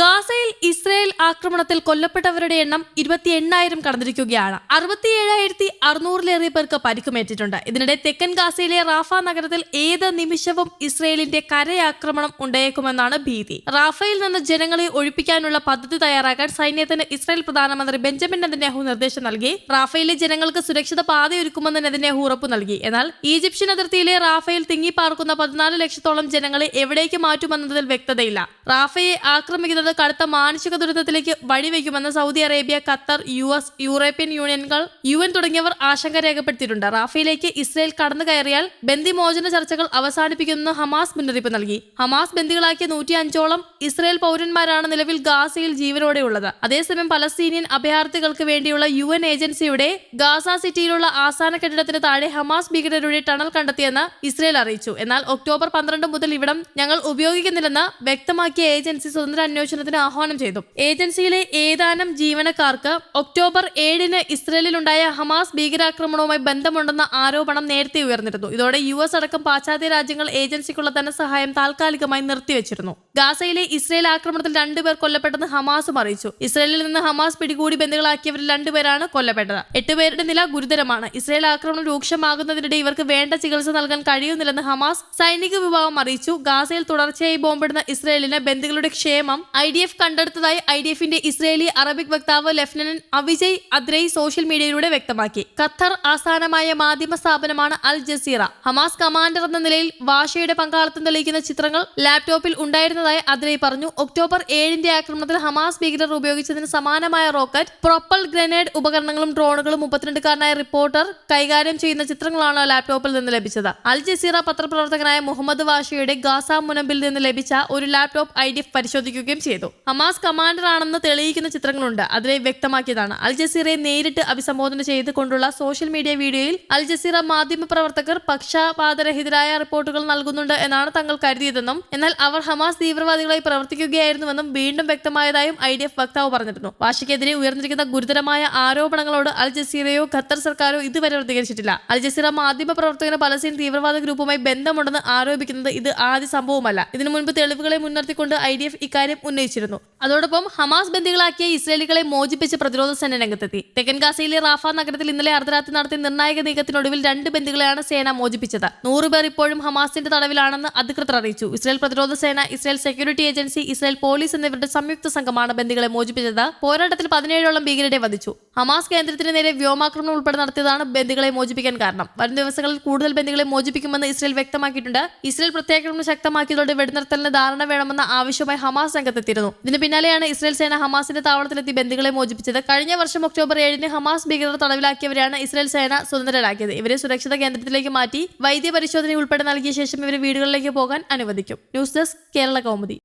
ഗാസയിൽ ഇസ്രയേൽ ആക്രമണത്തിൽ കൊല്ലപ്പെട്ടവരുടെ എണ്ണം ഇരുപത്തി എണ്ണായിരം കടന്നിരിക്കുകയാണ്. അറുപത്തിയേഴായിരത്തി അറുന്നൂറിലേറെ പേർക്ക് പരിക്കുമേറ്റിട്ടുണ്ട്. ഇതിനിടെ തെക്കൻ ഗാസയിലെ റാഫ നഗരത്തിൽ ഏത് നിമിഷവും ഇസ്രയേലിന്റെ കരയാക്രമണം ഉണ്ടായേക്കുമെന്നാണ് ഭീതി. റാഫയിൽ നിന്ന് ജനങ്ങളെ ഒഴിപ്പിക്കാനുള്ള പദ്ധതി തയ്യാറാക്കാൻ സൈന്യത്തിന് ഇസ്രയേൽ പ്രധാനമന്ത്രി ബെഞ്ചമിൻ നെതന്യാഹു നിർദ്ദേശം നൽകി. റാഫയിലെ ജനങ്ങൾക്ക് സുരക്ഷിത പാതയൊരുക്കുമെന്ന് നെതന്യാഹു ഉറപ്പു നൽകി. എന്നാൽ ഈജിപ്ഷ്യൻ അതിർത്തിയിലെ റാഫയിൽ തിങ്ങിപ്പാർക്കുന്ന പതിനാല് ലക്ഷത്തോളം ജനങ്ങളെ എവിടേക്ക് മാറ്റുമെന്നതിൽ വ്യക്തതയില്ല. റാഫയെ ആക്രമിക്കുന്നത് കടുത്ത മാനസിക ദുരിതത്തിലേക്ക് വഴിവെക്കുമെന്ന് Saudi Arabia Qatar U S European യൂണിയനുകൾ യു എൻ തുടങ്ങിയവർ ആശങ്ക രേഖപ്പെടുത്തിയിട്ടുണ്ട്. റാഫയിലേക്ക് ഇസ്രയേൽ കടന്നു കയറിയാൽ ബന്ദിമോചന ചർച്ചകൾ അവസാനിപ്പിക്കുമെന്ന് ഹമാസ് മുന്നറിയിപ്പ് നൽകി. ഹമാസ് ബന്ദികളാക്കിയ നൂറ്റി അഞ്ചോളം ഇസ്രയേൽ പൗരന്മാരാണ് നിലവിൽ ഗാസയിൽ ജീവനോടെ ഉള്ളത് അതേസമയം പലസ്തീനിയൻ അഭയാർത്ഥികൾക്ക് വേണ്ടിയുള്ള യു എൻ ഏജൻസിയുടെ ഗാസ സിറ്റിയിലുള്ള ആസ്ഥാന കെട്ടിടത്തിന് താഴെ ഹമാസ് ഭീകരരുടെ ടണൽ കണ്ടെത്തിയെന്ന് ഇസ്രയേൽ അറിയിച്ചു. എന്നാൽ ഒക്ടോബർ പന്ത്രണ്ട് മുതൽ ഇവിടം ഞങ്ങൾ ഉപയോഗിക്കുന്നില്ലെന്ന് വ്യക്തമാക്കിയ ഏജൻസി സ്വതന്ത്ര അന്വേഷണത്തിന് ആഹ്വാനം ചെയ്തു. ഏജൻസിയിലെ ഏതാനും ജീവനക്കാർക്ക് ഒക്ടോബർ ഏഴിന് ഇസ്രയേലിലുണ്ടായ ഹമാസ് ഭീകരാക്രമണവുമായി ബന്ധമുണ്ടെന്ന ആരോപണം നേരത്തെ ഉയർന്നിരുന്നു. ഇതോടെ യു എസ് അടക്കം പാശ്ചാത്യ രാജ്യങ്ങൾ ഏജൻസിക്കുള്ള ധനസഹായം താൽക്കാലികമായി നിർത്തിവെച്ചിരുന്നു. ഗാസയിലെ ഇസ്രയേൽ ആക്രമണത്തിൽ രണ്ടുപേർ കൊല്ലപ്പെട്ടെന്ന് ഹമാസും അറിയിച്ചു. ഇസ്രയേലിൽ നിന്ന് ഹമാസ് പിടികൂടി ബന്ധുക്കളാക്കിയവരിൽ രണ്ടുപേരാണ് കൊല്ലപ്പെട്ടത്. എട്ടുപേരുടെ നില ഗുരുതരമാണ്. ഇസ്രയേൽ ആക്രമണം രൂക്ഷമാകുന്നതിനിടെ ഇവർക്ക് വേണ്ട ചികിത്സ നൽകാൻ കഴിയുന്നില്ലെന്ന് ഹമാസ് സൈനിക വിഭാഗം അറിയിച്ചു. ഗാസയിൽ തുടർച്ചയായി ബോംബിടുന്ന ഇസ്രയേലിന് ബന്ധുക്കളുടെ ക്ഷേമം ഐ ഡി എഫ് കണ്ടെടുത്തതായി ഐ ഡി എഫിന്റെ ഇസ്രയേലി അറബിക് വക്താവ് ലഫ്റ്റനന്റ് അവിജയ് അദ്രൈ സോഷ്യൽ മീഡിയയിലൂടെ വ്യക്തമാക്കി. ഖത്തർ ആസ്ഥാനമായ മാധ്യമ സ്ഥാപനമാണ് അൽ ജസീറ. ഹമാസ് കമാൻഡർ എന്ന നിലയിൽ വാഷയുടെ പങ്കാളിത്തം തെളിയിക്കുന്ന ചിത്രങ്ങൾ ലാപ്ടോപ്പിൽ ഉണ്ടായിരുന്നതായി അദ്രൈ പറഞ്ഞു. ഒക്ടോബർ ഏഴിന്റെ ആക്രമണത്തിൽ ഹമാസ് ഭീകരർ ഉപയോഗിച്ചതിന് സമാനമായ റോക്കറ്റ് പ്രൊപ്പൽ ഗ്രനേഡ് ഉപകരണങ്ങളും ഡ്രോണുകളും മുപ്പത്തിരണ്ടുകാരനായ റിപ്പോർട്ടർ കൈകാര്യം ചെയ്യുന്ന ചിത്രങ്ങളാണ് ലാപ്ടോപ്പിൽ നിന്ന് ലഭിച്ചത്. അൽ ജസീറ പത്രപ്രവർത്തകനായ മുഹമ്മദ് വാഷയുടെ ഗാസ മുനമ്പിൽ നിന്ന് ലഭിച്ച ഒരു ലാപ്ടോപ്പ് ഐ പരിശോധിക്കുകയും ചെയ്തു. ഹമാസ് കമാൻഡർ ആണെന്ന് തെളിയിക്കുന്ന ചിത്രങ്ങളുണ്ട്. അതിനെ വ്യക്തമാക്കിയതാണ്. അൽ ജസീറയെ നേരിട്ട് അഭിസംബോധന ചെയ്തുകൊണ്ടുള്ള സോഷ്യൽ മീഡിയ വീഡിയോയിൽ അൽ ജസീറ മാധ്യമ പ്രവർത്തകർ പക്ഷപാതരഹിതരായ റിപ്പോർട്ടുകൾ നൽകുന്നുണ്ട് എന്നാണ് തങ്ങൾ കരുതിയതെന്നും എന്നാൽ അവർ ഹമാസ് തീവ്രവാദികളായി പ്രവർത്തിക്കുകയായിരുന്നുവെന്നും വീണ്ടും വ്യക്തമായതായും ഐ ഡി എഫ് വക്താവ് പറഞ്ഞിരുന്നു. വാശിക്കെതിരെ ഉയർന്നിരിക്കുന്ന ഗുരുതരമായ ആരോപണങ്ങളോട് അൽ ജസീറയോ ഖത്തർ സർക്കാരോ ഇതുവരെ പ്രതികരിച്ചിട്ടില്ല. അൽ ജസീറ മാധ്യമ പ്രവർത്തകന് പലസ്തീൻ തീവ്രവാദ ഗ്രൂപ്പുമായി ബന്ധമുണ്ടെന്ന് ആരോപിക്കുന്നത് ഇത് ആദ്യ സംഭവമല്ല. ഇതിനു മുൻപ് തെളിവുകളെ മുൻനിർത്തിക്കൊണ്ട് ഐ ഡി എഫ് ഇക്കാര്യം ഉന്നയിച്ചിരുന്നു അതോടൊപ്പം ഹമാസ് ബന്ദികളാക്കിയ ഇസ്രേലികളെ മോചിപ്പിച്ച് പ്രതിരോധ സേന രംഗത്തെത്തി. തെക്കൻ ഗാസയിലെ റാഫ നഗരത്തിൽ ഇന്നലെ അർദ്ധരാത്രി നടത്തിയ നിർണായക നീക്കത്തിനൊടുവിൽ രണ്ട് ബന്ദികളെയാണ് സേന മോചിപ്പിച്ചത്. നൂറുപേർ ഇപ്പോഴും ഹമാസിന്റെ തടവിലാണെന്ന് അധികൃതർ അറിയിച്ചു. ഇസ്രയേൽ പ്രതിരോധ സേന Israel security agency Israel police എന്നിവരുടെ സംയുക്ത സംഘമാണ് ബന്ദികളെ മോചിപ്പിച്ചത്. പോരാട്ടത്തിൽ പതിനേഴോളം ഭീകരരെ വധിച്ചു. ഹമാസ് കേന്ദ്രത്തിന് നേരെ വ്യോമാക്രമണം ഉൾപ്പെടെ നടത്തിയതാണ് ബന്ദികളെ മോചിപ്പിക്കാൻ കാരണം. വരും ദിവസങ്ങളിൽ കൂടുതൽ ബന്ദികളെ മോചിപ്പിക്കുമെന്ന് ഇസ്രയേൽ വ്യക്തമാക്കിയിട്ടുണ്ട്. ഇസ്രയേൽ പ്രത്യാക്രമണം ശക്തമാക്കിയതോടെ വെടിനിർത്തലിന് ധാരണ വേണമെന്ന ആവശ്യമായി ഹമാസ് രംഗത്തെത്തിയിരുന്നു. ഇതിന് പിന്നാലെയാണ് ഇസ്രയേൽ സേന ഹമാസിന്റെ താവളത്തിലെത്തി ബന്ധുക്കളെ മോചിപ്പിച്ചത്. കഴിഞ്ഞ വർഷം ഒക്ടോബർ ഏഴിന് ഹമാസ് ഭീകരർ തടവിലാക്കിയവരെയാണ് ഇസ്രായേൽ സേന സ്വതന്ത്രരാക്കിയത്. ഇവരെ സുരക്ഷിത കേന്ദ്രത്തിലേക്ക് മാറ്റി വൈദ്യ പരിശോധന ഉൾപ്പെടെ നൽകിയ ശേഷം ഇവരെ വീടുകളിലേക്ക് പോകാൻ അനുവദിക്കും. News desk Kerala Kaumudi.